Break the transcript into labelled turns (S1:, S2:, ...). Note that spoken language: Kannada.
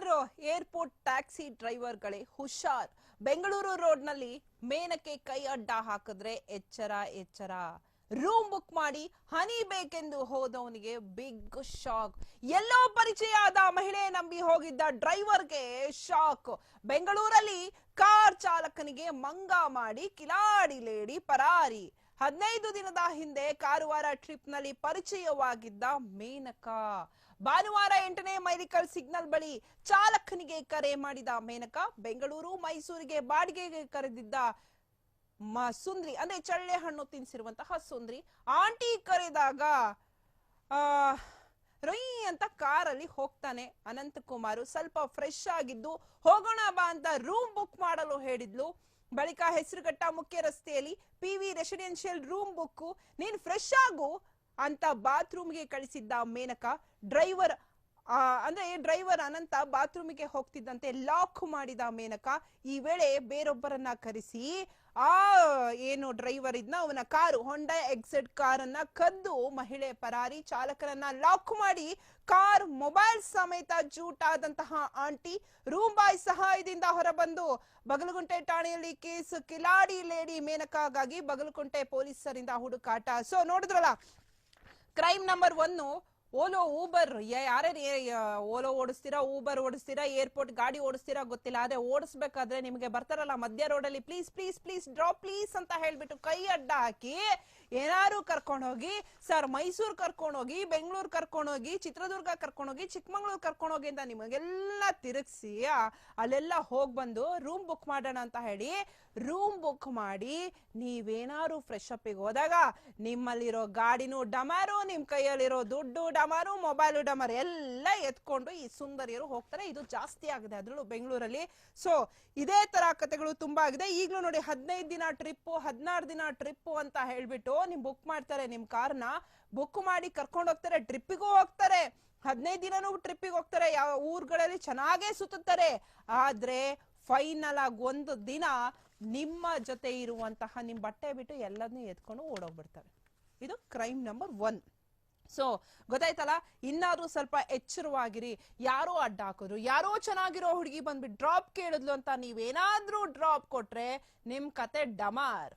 S1: ಹುಷಾರ್ ಏರ್ಪೋರ್ಟ್ ಟ್ಯಾಕ್ಸಿ ಡ್ರೈವರ್ಗಳೇ ಹುಷಾರ್. ಬೆಂಗಳೂರು ರೋಡ್ನಲ್ಲಿ ಮೇನಕ್ಕೆ ಕೈ ಅಡ್ಡ ಹಾಕಿದ್ರೆ ಎಚ್ಚರ ಎಚ್ಚರ. ರೂಮ್ ಬುಕ್ ಮಾಡಿ, ಹನಿ ಬೇಕೆಂದು ಹೋದವನಿಗೆ ಬಿಗ್ ಶಾಕ್. ಎಲ್ಲೋ ಪರಿಚಯ ಆದ ಮಹಿಳೆ ನಂಬಿ ಹೋಗಿದ್ದ ಡ್ರೈವರ್ಗೆ ಶಾಕ್. ಬೆಂಗಳೂರಲ್ಲಿ ಕಾರ್ ಚಾಲಕನಿಗೆ ಮಂಗ ಮಾಡಿ ಕಿಲಾಡಿ ಲೇಡಿ ಪರಾರಿ. ಹದಿನೈದು ದಿನದ ಹಿಂದೆ ಕಾರುವಾರ ಟ್ರಿಪ್ನಲ್ಲಿ ಪರಿಚಯವಾಗಿದ್ದ ಮೇನಕಾ. ಭಾನುವಾರ ಎಂಟನೇ ಮೈಲಿಕಲ್ ಸಿಗ್ನಲ್ ಬಳಿ ಚಾಲಕನಿಗೆ ಕರೆ ಮಾಡಿದ ಮೇನಕಾ, ಬೆಂಗಳೂರು ಮೈಸೂರಿಗೆ ಬಾಡಿಗೆಗೆ ಕರೆದಿದ್ದ ಸುಂದ್ರಿ, ಅಂದ್ರೆ ಚಳ್ಳೆ ಹಣ್ಣು ತಿನ್ಸಿರುವಂತಹ ಸುಂದ್ರಿ. ಆಂಟಿ ಕರೆದಾಗ, ಆ ಅಂತ ಕಾರಲ್ಲಿ ಹೋಗ್ತಾನೆ ಅನಂತಕುಮಾರ್. ಸ್ವಲ್ಪ ಫ್ರೆಶ್ ಆಗಿದ್ದು, ಹೋಗೋಣ ಬಾ ಅಂತ ರೂಮ್ ಬುಕ್ ಮಾಡಲು ಹೇಳಿದ್ಲು. ಬಳಿಕ ಹೆಸರುಘಟ್ಟ ಮುಖ್ಯ ರಸ್ತೆಯಲ್ಲಿ P V residential room book ನೀನ್ ಫ್ರೆಶ್ ಆಗು ಅಂತ ಬಾತ್ರೂಮ್ಗೆ ಕಳಿಸಿದ್ದ ಮೇನಕ ಡ್ರೈವರ್ ಅಂದ್ರೆ ಡ್ರೈವರ್ ಅನಂತ ಬಾತ್ರೂಮಿಗೆ ಹೋಗ್ತಿದ್ದಂತೆ ಲಾಕ್ ಮಾಡಿದ ಮೇನಕ ಈ ವೇಳೆ ಬೇರೊಬ್ಬರನ್ನ ಕರೆಸಿ, ಆ, ಏನು ಡ್ರೈವರ್ ಇದ್ನ ಅವನ ಕಾರು ಹೊಂಡಾ ಎಕ್ಸೆಡ್ ಕಾರನ್ನ ಕದ್ದು ಮಹಿಳೆ ಪರಾರಿ ಚಾಲಕರನ್ನ ಲಾಕ್ ಮಾಡಿ, ಕಾರ್ ಮೊಬೈಲ್ ಸಮೇತ ಜೂಟಾದಂತಹ ಆಂಟಿ ರೂಮ್ ಬಾಯ್ ಸಹಾಯದಿಂದ ಹೊರಬಂದು ಬಗಲಗುಂಟೆ ಠಾಣೆಯಲ್ಲಿ ಕೇಸ್ ಕಿಲಾಡಿ ಲೇಡಿ ಮೇನಕಾಗಾಗಿ ಬಗಲಗುಂಟೆ ಪೊಲೀಸರಿಂದ ಹುಡುಕಾಟ. ಸೊ ನೋಡಿದ್ರಲ್ಲ crime number one Ola Uber. ಯಾರೇ ಓಲೋ ಓಡಿಸ್ತೀರಾ, ಊಬರ್ ಓಡಿಸ್ತೀರಾ, ಏರ್ಪೋರ್ಟ್ ಗಾಡಿ ಓಡಿಸ್ತೀರಾ ಗೊತ್ತಿಲ್ಲ, ಆದ್ರೆ ಓಡಿಸ್ಬೇಕಾದ್ರೆ ನಿಮಗೆ ಬರ್ತಾರಲ್ಲ ಮಧ್ಯ ರೋಡಲ್ಲಿ, please please please drop please ಅಂತ ಹೇಳ್ಬಿಟ್ಟು ಕೈ ಅಡ್ಡ ಹಾಕಿ ಏನಾರು ಕರ್ಕೊಂಡೋಗಿ, ಸರ್ ಮೈಸೂರು ಕರ್ಕೊಂಡೋಗಿ, ಬೆಂಗಳೂರು ಕರ್ಕೊಂಡೋಗಿ, ಚಿತ್ರದುರ್ಗ ಕರ್ಕೊಂಡೋಗಿ, ಚಿಕ್ಕಮಂಗ್ಳೂರು ಕರ್ಕೊಂಡೋಗಿ ಅಂತ ನಿಮಗೆಲ್ಲ ತಿರುಗಿಸಿ ಅಲ್ಲೆಲ್ಲ ಹೋಗಿ ಬಂದು ರೂಮ್ ಬುಕ್ ಮಾಡೋಣ ಅಂತ ಹೇಳಿ, ರೂಮ್ ಬುಕ್ ಮಾಡಿ ನೀವೇನಾರು ಫ್ರೆಶ್ ಅಪ್ಪಿಗೆ ಹೋದಾಗ ನಿಮ್ಮಲ್ಲಿರೋ ಗಾಡಿನೂ ಡಮಾರು ನಿಮ್ಮ ಕೈಯಲ್ಲಿರೋ ದುಡ್ಡು ಡಮಾರು, ಮೊಬೈಲ್ ಡಮರ್ ಎಲ್ಲ ಎತ್ಕೊಂಡು ಈ ಸುಂದರಿಯರು ಹೋಗ್ತಾರೆ. ಇದು ಜಾಸ್ತಿ ಆಗಿದೆ ಅದ್ರಲ್ಲೂ ಬೆಂಗಳೂರಲ್ಲಿ. ಸೊ ಇದೇ ತರ ಕಥೆಗಳು ತುಂಬಾ ಆಗಿದೆ. ಈಗಲೂ ನೋಡಿ ಹದಿನೈದು ದಿನ ಟ್ರಿಪ್ಪು, ಹದಿನಾರು ದಿನ ಟ್ರಿಪ್ಪು ಅಂತ ಹೇಳ್ಬಿಟ್ಟು ನಿಮ್ ಬುಕ್ ಮಾಡ್ತಾರೆ ನಿಮ್ ಕಾರ್ನ ಬುಕ್ ಮಾಡಿ ಕರ್ಕೊಂಡು ಹೋಗ್ತಾರೆ ಟ್ರಿಪ್ಪಿಗೂ ಹೋಗ್ತಾರೆ. ಹದಿನೈದು ದಿನನೂ ಟ್ರಿಪ್ಪಿಗೆ ಹೋಗ್ತಾರೆ. ಯಾವ ಊರುಗಳಲ್ಲಿ ಚೆನ್ನಾಗೇ ಸುತ್ತುತ್ತಾರೆ. ಆದ್ರೆ ಫೈನಲ್ ಆಗಿ ಒಂದು ದಿನ ನಿಮ್ಮ ಜೊತೆ ಇರುವಂತಹ ನಿಮ್ ಬಟ್ಟೆ ಬಿಟ್ಟು ಎಲ್ಲದನ್ನೂ ಎತ್ಕೊಂಡು ಓಡೋಗ್ಬಿಡ್ತಾರೆ. ಇದು ಕ್ರೈಮ್ ನಂಬರ್ ಒನ್ ಸೊ ಗೊತ್ತಾಯ್ತಲ್ಲ? ಇನ್ನಾದ್ರೂ ಸ್ವಲ್ಪ ಎಚ್ಚರವಾಗಿರಿ. ಯಾರೋ ಅಡ್ಡ ಹಾಕಿದ್ರು ಯಾರೋ ಚೆನ್ನಾಗಿರೋ ಹುಡುಗಿ ಬಂದ್ಬಿಟ್ಟು ಡ್ರಾಪ್ ಕೇಳಿದ್ಲು ಅಂತ ನೀವೇನಾದ್ರೂ ಡ್ರಾಪ್ ಕೊಟ್ರೆ ನಿಮ್ ಕತೆ ಡಮಾರ್.